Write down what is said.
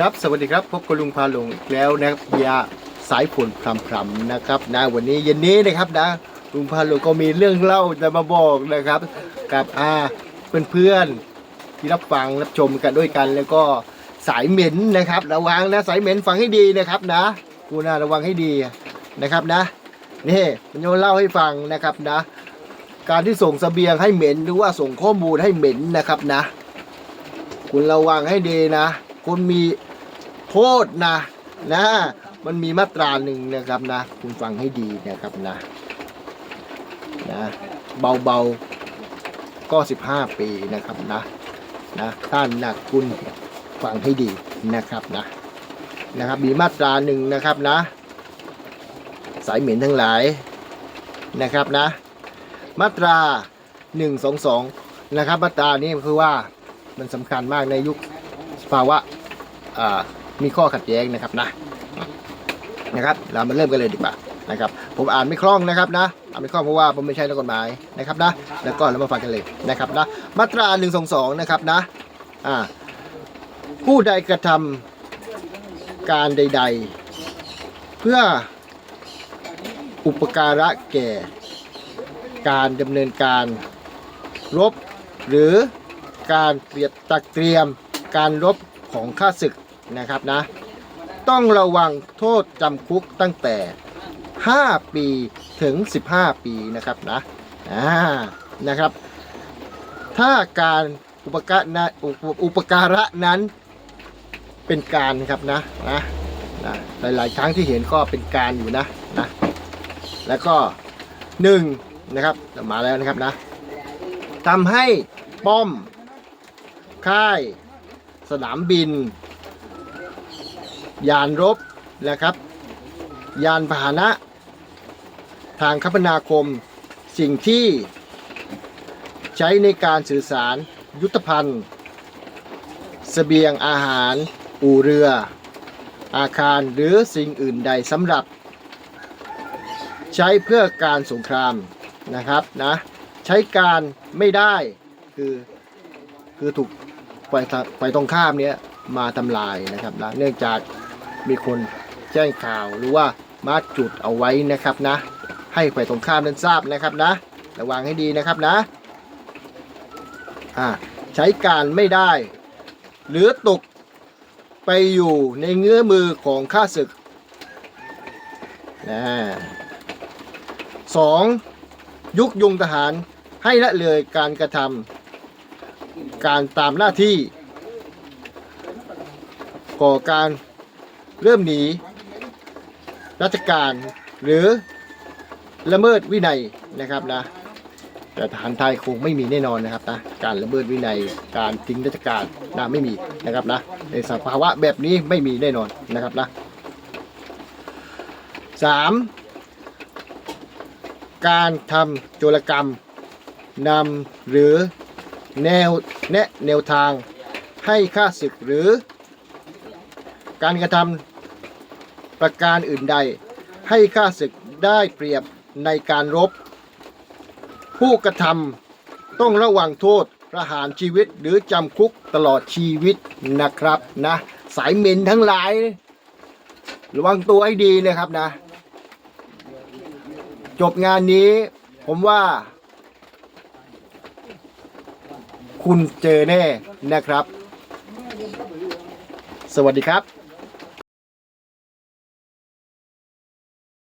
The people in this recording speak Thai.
ครับสวัสดีครับพบกับลุงพาลงอีกแล้วนะครับยาสายฝนพรำๆนะครับนะวันนี้เย็นนี้นะครับนะลุงพาลงก็มีเรื่องเล่าจะมาบอกนะครับ กับอาเพื่อนๆที่รับฟังรับชมกันด้วยกัน แล้วก็สายเหม็นนะครับ ระวังนะสายเหม็นฟังให้ดีนะครับนะกูน่าระวังให้ดีนะครับนะนี่มันจะเล่าให้ฟังนะครับนะ การที่ส่งเสบียงให้เหม็นหรือว่าส่งข้อมูลให้เหม็นนะครับนะ คุณระวังให้ดีนะ คุณมีโทษนะนะ มันมีมาตราหนึ่งนะครับนะ คุณฟังให้ดีนะครับนะนะเบาๆก็ 15 ปีนะครับนะนะถ้าหนักคุณฟังให้ดีนะครับนะนะครับมีมาตราหนึ่งนะครับนะ สายเหม็นทั้งหลายนะครับนะ มาตรา 122นะครับมาตรานี้คือว่ามันสำคัญมากในยุค ภาวะอ่ามีข้อขัดแย้งนะครับนะนะครับเรามาเริ่มกันเลยดีกว่านะครับผมอ่านไม่คล่องนะครับนะอ่านไม่คล่องเพราะว่าผมไม่ใช่นักกฎหมายนะครับนะแล้วก็เรามาฟังกันเลยนะครับนะมาตรา122นะครับนะอ่าผู้ใดกระทำการใด ๆ เพื่ออุปการะแก่ การดำเนินการรบหรือการเตรียมตักเตรียม การรบของข้าศึกนะครับนะ ต้องระวังโทษจำคุกตั้งแต่ 5 ปีถึง 15 ปีนะครับนะอ่านะครับ ถ้าการอุปการะอุปอุปการะนั้นเป็นการครับนะนะนะหลาย ๆ ครั้งที่เห็นก็เป็นการอยู่นะนะแล้วก็หนึ่งนะครับมาแล้วนะครับนะทำให้ป้อมค่าย สนามบิน ยานรบนะครับ ยานพาหนะ ทางคมนาคม สิ่งที่ใช้ในการสื่อสารยุทธภัณฑ์เสบียงอาหาร อู่เรือ อาคารหรือสิ่งอื่นใดสำหรับ ใช้เพื่อการสงครามนะครับนะใช้การไม่ได้คือคือถูก ฝ่ายฝ่ายตรงข้ามเนี้ยมาทำลายนะครับนะเนื่องจากมีคนแจ้งข่าวหรือว่ามาจุดเอาไว้นะครับนะ ให้ฝ่ายตรงข้ามนั้นทราบนะครับนะ ระวังให้ดีนะครับนะอ่าใช้การไม่ได้ หรือตกไปอยู่ในเงื้อมือของข้าศึกนะสองยุกยงทหารให้ละเลยการกระทำ การตามหน้าที่ ก่อการเริ่มหนี ราชการหรือละเมิดวินัยนะครับนะแต่ทหารไทยคงไม่มีแน่นอนนะครับนะการละเมิดวินัยการทิ้งราชการนะไม่มีนะครับนะในสภาวะแบบนี้ไม่มีแน่นอนนะครับนะสามการทำโจรกรรมนำหรือ แนวแนะแนวทางให้ค่าศึกหรือ การกระทำประการอื่นใด ให้ค่าศึกได้เปรียบในการรบ ผู้กระทำต้องระวังโทษประหารชีวิตหรือจำคุกตลอดชีวิตนะครับนะสายเหม็นทั้งหลาย ระวังตัวให้ดีนะครับนะ จบงานนี้ผมว่า คุณเจอแน่นะครับ สวัสดีครับ